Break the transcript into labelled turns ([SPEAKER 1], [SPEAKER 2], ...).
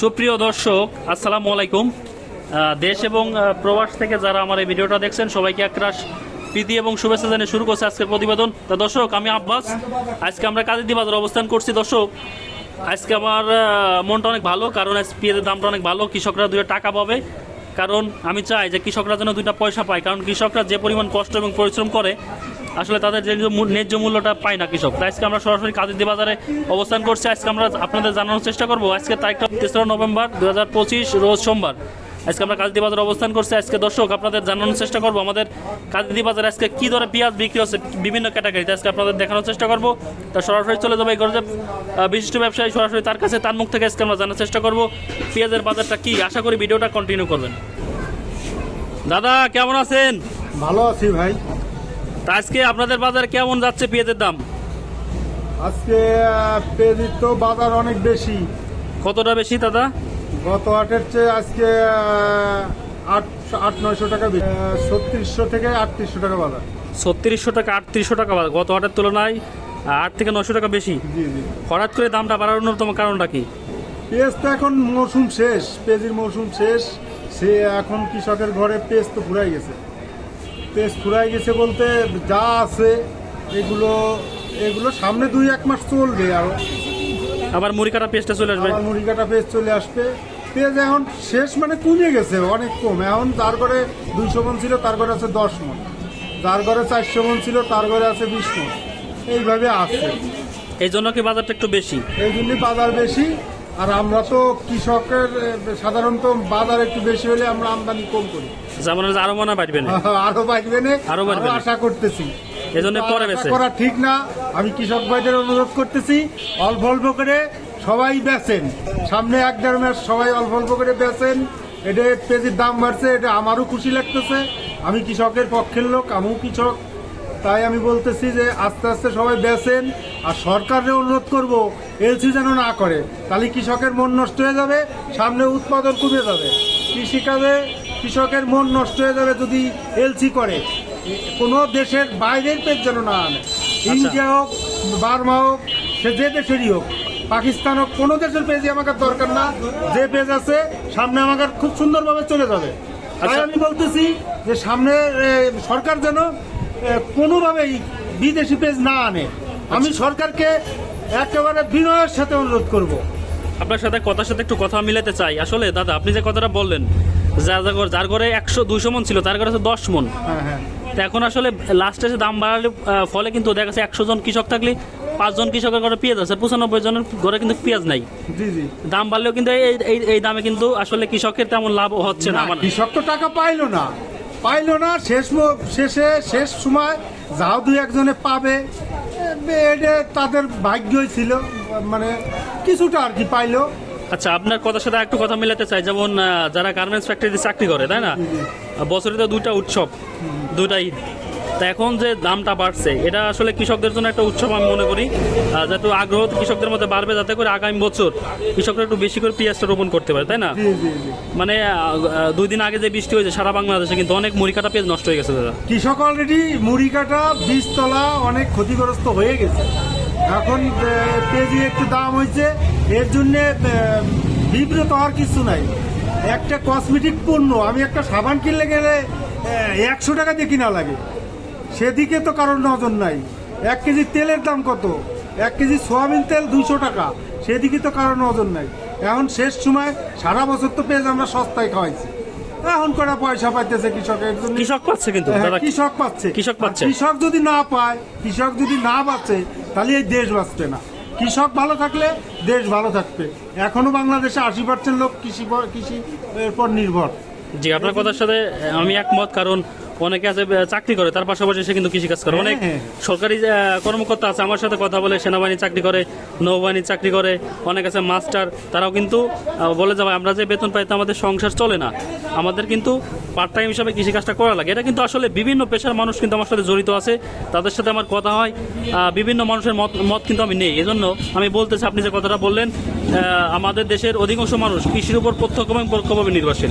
[SPEAKER 1] সুপ্রিয় দর্শক, আসসালামু আলাইকুম। দেশ এবং প্রবাস থেকে যারা আমার এই ভিডিওটা দেখছেন, সবাইকে একরাশ প্রীতি এবং শুভেচ্ছা জানিয়ে শুরু করছে আজকের প্রতিবেদন। তা দর্শক, আমি আব্বাস। আজকে আমরা কাজী বাজার অবস্থান করছি। দর্শক, আজকে আমার মনটা অনেক ভালো, কারণ আজ পেঁয়াজের দামটা অনেক ভালো, কৃষকরা দুটো টাকা পাবে। কারণ আমি চাই যে কৃষকরা যেন দুইটা পয়সা পায়, কারণ কৃষকরা যে পরিমাণ কষ্ট এবং পরিশ্রম করে আসলে তাদের যে ন্যায্য মূল্যটা পায় না কৃষক। তাই আজকে আমরা সরাসরি কাদিদি বাজারে অবস্থান করছি। আজকে আমরা আপনাদের জানানোর চেষ্টা করব। আজকে তারিখটা তেসরা নভেম্বর দু হাজার পঁচিশ রোজ সোমবার। আজকে আমরা কাদিদি বাজারে অবস্থান করছি। আজকে দর্শক আপনাদের জানানোর চেষ্টা করব আমাদের কাদিদি বাজারে আজকে কী দরে পেঁয়াজ বিক্রি হচ্ছে বিভিন্ন ক্যাটাগরিতে। আজকে আপনাদের দেখানোর চেষ্টা করব। তা সরাসরি চলে যাব এই আহ, বিশিষ্ট ব্যবসায়ী সরাসরি তার কাছে। তার মুখ থেকে আজকে আমরা জানার চেষ্টা করব পেঁয়াজের বাজারটা কি? আশা করি ভিডিওটা কন্টিনিউ করবেন। দাদা কেমন আছেন?
[SPEAKER 2] ভালো আছি ভাই।
[SPEAKER 1] তা আজকে আপনাদের বাজারে কেমন যাচ্ছে পেঁয়াজের দাম?
[SPEAKER 2] আজকে পেঁয়াজির তো বাজার অনেক বেশি।
[SPEAKER 1] কতটা বেশি দাদা?
[SPEAKER 2] গত হাটের চেয়ে আজকে আট আট নয়শো টাকা ছত্রিশশো থেকে আটত্রিশশো টাকা বাজার।
[SPEAKER 1] ছত্রিশশো টাকা আটত্রিশশো টাকা বাজার। গত হাটের তুলনায় আট থেকে নশো টাকা বেশি। হঠাৎ করে দামটা বাড়ার অন্যতম কারণটা কি?
[SPEAKER 2] পেঁয়াজ তো এখন মৌসুম শেষ। পেঁয়াজির মৌসুম শেষ। সে এখন কৃষকের ঘরে পেঁয়াজ তো ফুরাই গেছে। পেঁয়াজ ফুরাই গেছে বলতে যা আছে এগুলো এগুলো সামনে দুই এক মাস চলবে আরও।
[SPEAKER 1] আবার মুড়ি কাটা পেস্টটা চলে আসবে?
[SPEAKER 2] আবার মুড়ি কাটা পেঁয়াজ চলে আসবে। পেঁয়াজ এখন শেষ মানে কমে গেছে অনেক কম। এখন তার ঘরে দুইশো মন ছিল তার ঘরে আছে দশ মন। তার ঘরে চারশো মন ছিল তার ঘরে আছে বিশ মন। এইভাবে আসছে
[SPEAKER 1] এই জন্য কি বাজারটা একটু বেশি?
[SPEAKER 2] এই জন্যই বাজার বেশি। আর আমরা তো কৃষকের সাধারণত বাজার একটু বেশি হলে আমরা আমদানি কম করি।
[SPEAKER 1] যেমন আরও মনে বাড়বে না?
[SPEAKER 2] আরও বাড়বে না।
[SPEAKER 1] আরও বাড়বে
[SPEAKER 2] আশা করতেছি।
[SPEAKER 1] এই জন্য পরে বেছে।
[SPEAKER 2] করা ঠিক না। আমি কৃষক ভাইদের অনুরোধ করতেছি অল্প অল্প করে সবাই বেচেন সামনে এক দেড় মাস সবাই অল্প অল্প করে বেচেন এটা পেঁয়াজের দাম বাড়ছে এটা আমারও খুশি লাগতেছে। আমি কৃষকের পক্ষের লোক আমিও কৃষক। তাই আমি বলতেছি যে আস্তে আস্তে সবাই বেচেন আর সরকারের অনুরোধ করব এলসি যেন না করে তাহলে কৃষকের মন নষ্ট হয়ে যাবে সামনে উৎপাদন কমে যাবে। কৃষিকাজে কৃষকের মন নষ্ট হয়ে যাবে যদি এলসি করে। কোনো দেশের বাইরের পেজ যেন না আনে। ইন্ডিয়া হোক বার্মা হোক সে যে দেশেরই হোক পাকিস্তান হোক কোনো দেশের পেজই আমাকে দরকার না। যে পেজ আছে সামনে আমাকে খুব সুন্দরভাবে চলে যাবে। তাই
[SPEAKER 1] আচ্ছা।
[SPEAKER 2] আমি বলতেছি যে সামনে সরকার যেন কোনোভাবেই বিদেশি পেজ না আনে। আমি সরকারকে একেবারে বিনয়ের সাথে অনুরোধ করব।
[SPEAKER 1] আপনার সাথে কথার সাথে একটু কথা মিলাতে চাই। আসলে দাদা আপনি যে কথাটা বললেন যার ঘর- যার ঘরে একশো দুইশো মন ছিল তার ঘরে আছে দশ মন।
[SPEAKER 2] হ্যাঁ হ্যাঁ।
[SPEAKER 1] তো এখন আসলে লাস্টে এসে দাম বাড়ালে ফলে কিন্তু দেখা যাচ্ছে একশো জন কৃষক থাকলে পাঁচজন কৃষকের ঘরে পেঁয়াজ আছে পঁচানব্বই জনের ঘরে কিন্তু পেঁয়াজ নাই। দাম বাড়লেও কিন্তু এই এই- দামে কিন্তু আসলে কৃষকের তেমন লাভ হচ্ছে না
[SPEAKER 2] না,
[SPEAKER 1] আমার
[SPEAKER 2] কৃষক তো টাকা পাইলো না। পাইলো না শেষ শেষে শেষ সময় যাও দু একজনে পাবে। এটা তাদের ভাগ্যই ছিল মানে কিছুটা আর কি পাইলো।
[SPEAKER 1] আচ্ছা আপনার কথার সাথে একটু কথা মিলাতে চাই যেমন যারা গার্মেন্টস ফ্যাক্টরিতে চাকরি করে তাই না? বছরে তো দুটা উৎসব দুটা ঈদ। তা এখন যে দামটা বাড়ছে এটা আসলে কৃষকদের জন্য একটা উৎসব আমি মনে করি। যাতে আগ্রহ কৃষকদের মধ্যে বাড়বে যাতে করে আগামী বছর কৃষকরা একটু বেশি করে পেঁয়াজটা রোপণ করতে পারে তাই না? মানে দুই দিন আগে যে বৃষ্টি হয়েছে সারা বাংলাদেশে কিন্তু অনেক মুড়ি কাটা পেঁয়াজ নষ্ট হয়ে গেছে দাদা।
[SPEAKER 2] কৃষক অলরেডি মুড়ি কাটা বীজতলা অনেক ক্ষতিগ্রস্ত হয়ে গেছে। এখন পেঁয়াজি একটু দাম হয়েছে এর জন্যে বিব্রত হওয়ার কিছু নাই। একটা কসমেটিক পণ্য আমি একটা সাবান কিনলে গেলে একশো টাকা দিয়ে কিনা লাগে। সেদিকে তো কারোর নজর নাই। এক কেজি তেলের দাম কত? এক কেজি সোয়াবিন তেল দুইশো টাকা। সেদিকে তো কারোর নজর নাই। এখন শেষ সময় সারা বছর তো পেঁয়াজ আমরা সস্তায় খাওয়াইছি। এখন কটা পয়সা পাইতেছে কৃষকের জন্য?
[SPEAKER 1] কৃষক পাচ্ছে কিন্তু
[SPEAKER 2] হ্যাঁ, কৃষক পাচ্ছে।
[SPEAKER 1] কৃষক পাচ্ছে।
[SPEAKER 2] কৃষক যদি না পায় কৃষক যদি না বাঁচে তাহলে এই দেশ বাঁচবে না। কৃষক ভালো থাকলে দেশ ভালো থাকবে। এখনও বাংলাদেশে আশি পার্সেন্ট লোক কৃষি কৃষি এরপর নির্ভর।
[SPEAKER 1] জি আপনার কথার সাথে আমি একমত কারণ অনেকে আছে চাকরি করে তার পাশাপাশি সে কিন্তু কৃষিকাজ করে। অনেক
[SPEAKER 2] হ্যাঁ।
[SPEAKER 1] সরকারি কর্মকর্তা আছে আমার সাথে কথা বলে সেনাবাহিনী চাকরি করে নৌবাহিনী চাকরি করে অনেক আছে মাস্টার তারাও কিন্তু বলে যে ভাই আমরা যে বেতন পাই তা আমাদের সংসার চলে না। আমাদের কিন্তু পার্ট টাইম হিসাবে কৃষিকাজটা করা লাগে। এটা কিন্তু আসলে বিভিন্ন পেশার মানুষ কিন্তু আমার সাথে জড়িত আছে তাদের সাথে আমার কথা হয় বিভিন্ন মানুষের মত মত কিন্তু আমি নেই। এজন্য আমি বলতেছি আপনি যে কথাটা বললেন আমাদের দেশের অধিকাংশ মানুষ কৃষির উপর প্রত্যক্ষ এবং পরোক্ষভাবে নির্ভরশীল।